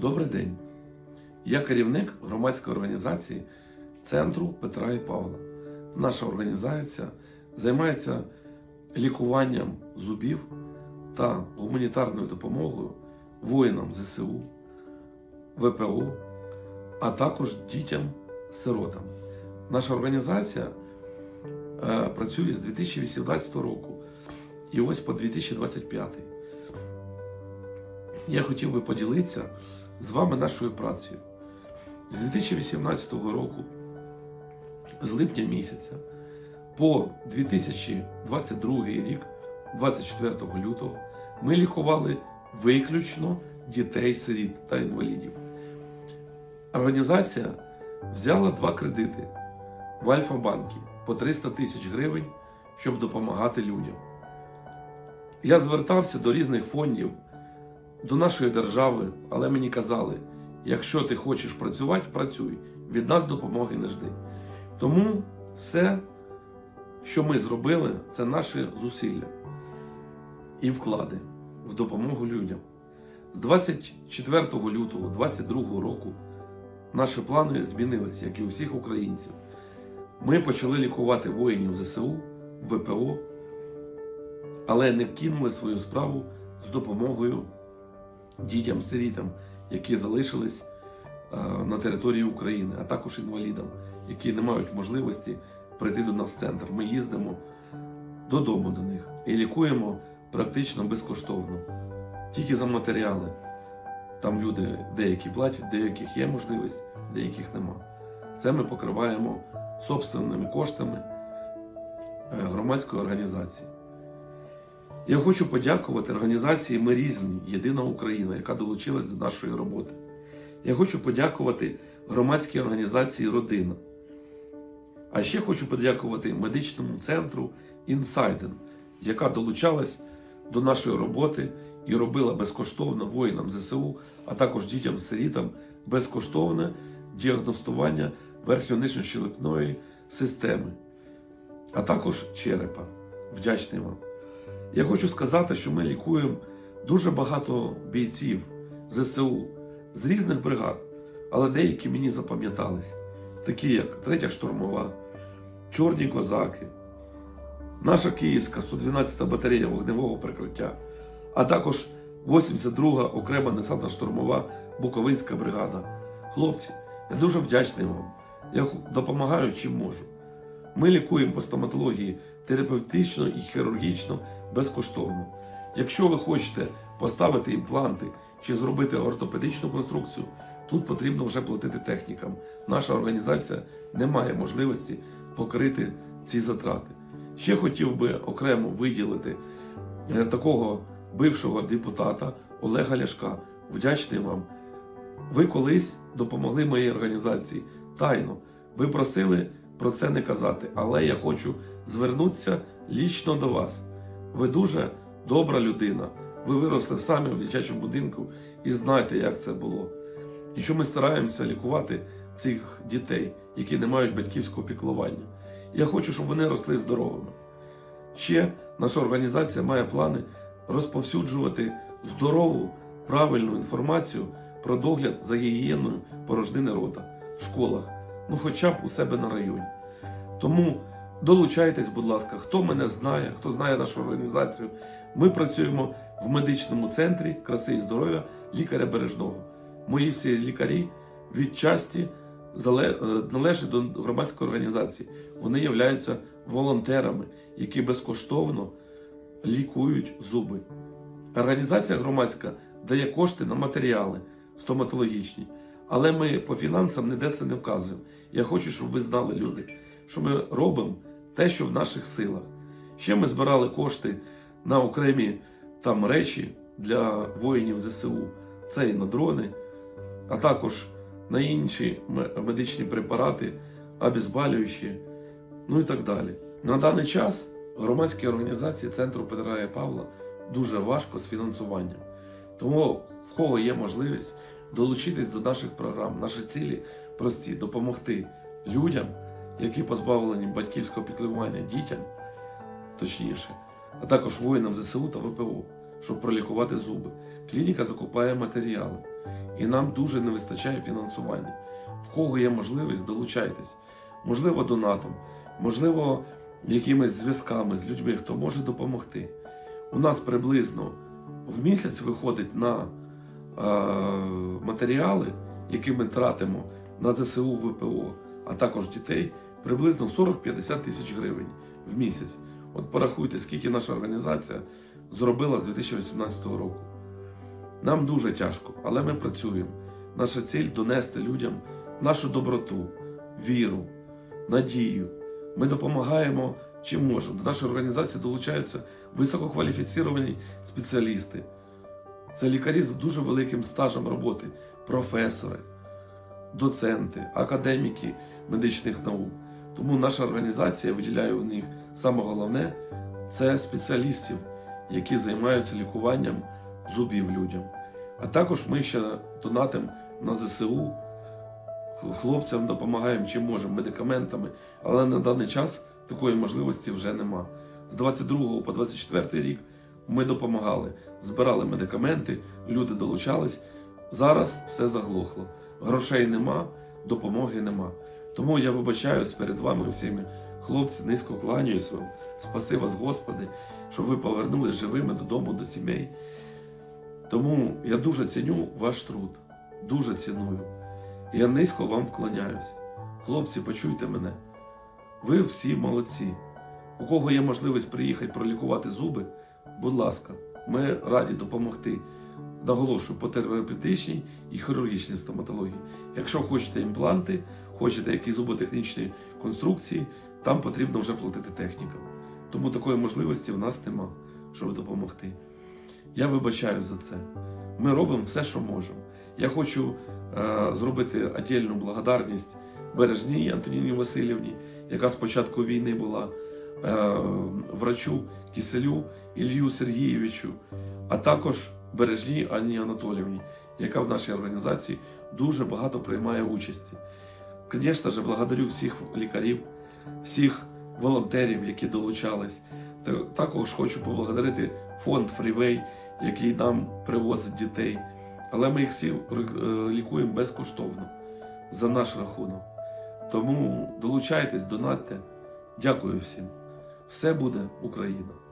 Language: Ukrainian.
Добрий день. Я керівник громадської організації Центру Петра і Павла. Наша організація займається лікуванням зубів та гуманітарною допомогою воїнам ЗСУ, ВПО, а також дітям-сиротам. Наша організація е, працює з 2018 року і ось по 2025. Я хотів би поділитися з вами нашою працею. З 2018 року, з липня місяця, по 2022 рік, 24 лютого, ми лікували виключно дітей-сиріт та інвалідів. Організація взяла два кредити в Альфа-банкі по 300 тисяч гривень, щоб допомагати людям. Я звертався до різних фондів, до нашої держави, але мені казали, якщо ти хочеш працювати, працюй, від нас допомоги не жди. Тому все, що ми зробили, це наші зусилля і вклади в допомогу людям. З 24 лютого 2022 року наші плани змінилися, як і у всіх українців. Ми почали лікувати воїнів ЗСУ, ВПО, але не кинули свою справу з допомогою дітям-сирітам, які залишились е, на території України, а також інвалідам, які не мають можливості прийти до нас в центр. Ми їздимо додому до них і лікуємо практично безкоштовно, тільки за матеріали. Там люди деякі платять, деяких є можливість, деяких нема. Це ми покриваємо собственними коштами е, громадської організації. Я хочу подякувати організації Ми різні, Єдина Україна, яка долучилась до нашої роботи. Я хочу подякувати громадській організації Родина. А ще хочу подякувати медичному центру Інсайден, яка долучалась до нашої роботи і робила безкоштовно воїнам ЗСУ, а також дітям-сирітам безкоштовне діагностування верхньо-нижньощелепної системи, а також черепа. Вдячний вам. Я хочу сказати, що ми лікуємо дуже багато бійців ЗСУ з різних бригад, але деякі мені запам'ятались, такі як Третя штурмова, Чорні козаки, наша Київська 112 батарея вогневого прикриття, а також 82-га окрема десантна штурмова Буковинська бригада. Хлопці, я дуже вдячний вам. Я допомагаю чим можу. Ми лікуємо по стоматології терапевтично і хірургічно безкоштовно. Якщо ви хочете поставити імпланти чи зробити ортопедичну конструкцію, тут потрібно вже платити технікам. Наша організація не має можливості покрити ці затрати. Ще хотів би окремо виділити е, такого бившого депутата Олега Ляшка. Вдячний вам. Ви колись допомогли моїй організації тайно. Ви просили про це не казати, але я хочу звернутися лічно до вас. Ви дуже добра людина. Ви виросли самі в дитячому будинку і знаєте, як це було. І що ми стараємося лікувати цих дітей, які не мають батьківського піклування. Я хочу, щоб вони росли здоровими. Ще наша організація має плани розповсюджувати здорову, правильну інформацію про догляд за гігієною порожнини рота в школах, ну хоча б у себе на районі. Тому долучайтесь, будь ласка, хто мене знає, хто знає нашу організацію. Ми працюємо в медичному центрі краси і здоров'я лікаря Бережного. Мої всі лікарі відчасті зале- е, належать до громадської організації. Вони являються волонтерами, які безкоштовно лікують зуби. Організація громадська дає кошти на матеріали стоматологічні, але ми по фінансам ніде це не вказуємо. Я хочу, щоб ви знали, люди, що ми робимо те, що в наших силах. Ще ми збирали кошти на окремі там речі для воїнів ЗСУ. Це і на дрони, а також на інші медичні препарати, обезболюючі, ну і так далі. На даний час громадські організації Центру Петра і Павла дуже важко з фінансуванням. Тому в кого є можливість долучитись до наших програм, наші цілі прості допомогти людям, які позбавлені батьківського піклування дітям, точніше, а також воїнам ЗСУ та ВПО, щоб пролікувати зуби. Клініка закупає матеріали. і нам дуже не вистачає фінансування. В кого є можливість, долучайтесь. Можливо, донатом, можливо, якимись зв'язками з людьми, хто може допомогти. У нас приблизно в місяць виходить на матеріали, які ми тратимо на ЗСУ ВПО, а також дітей, приблизно 40-50 тисяч гривень в місяць. От порахуйте, скільки наша організація зробила з 2018 року. Нам дуже тяжко, але ми працюємо. Наша ціль донести людям нашу доброту, віру, надію. Ми допомагаємо чим можемо. До нашої організації долучаються висококваліфіціровані спеціалісти. Це лікарі з дуже великим стажем роботи, професори, доценти, академіки медичних наук. Тому наша організація виділяє в них саме головне це спеціалістів, які займаються лікуванням зубів людям. А також ми ще донатимо на ЗСУ, хлопцям допомагаємо чим можемо, медикаментами, але на даний час такої можливості вже нема. З 22 по 24 рік ми допомагали, збирали медикаменти, люди долучались. Зараз все заглохло. Грошей нема, допомоги нема. Тому я вибачаюсь перед вами всіми. Хлопці, низько кланяюсь вам. Спаси вас, Господи, щоб ви повернулись живими додому, до сімей. Тому я дуже ціню ваш труд, дуже ціную. Я низько вам вклоняюсь. Хлопці, почуйте мене. Ви всі молодці. У кого є можливість приїхати пролікувати зуби, будь ласка, ми раді допомогти. Наголошую по терапевтичній і хірургічній стоматології. Якщо хочете імпланти, хочете якісь зуботехнічні конструкції, там потрібно вже платити технікам. Тому такої можливості в нас нема, щоб допомогти. Я вибачаю за це. Ми робимо все, що можемо. Я хочу е, зробити отдельну благодарність Бережній Антоніні Васильівні, яка з початку війни була е, врачу Киселю Ілью Сергійовичу, а також Бережній Анні Анатоліївні, яка в нашій організації дуже багато приймає участі. Звісно ж, благодарю всіх лікарів, всіх волонтерів, які долучались. Також хочу поблагодарити фонд Freeway, який нам привозить дітей. Але ми їх всі е, лікуємо безкоштовно за наш рахунок. Тому долучайтесь, донатьте. Дякую всім. Все буде Україна!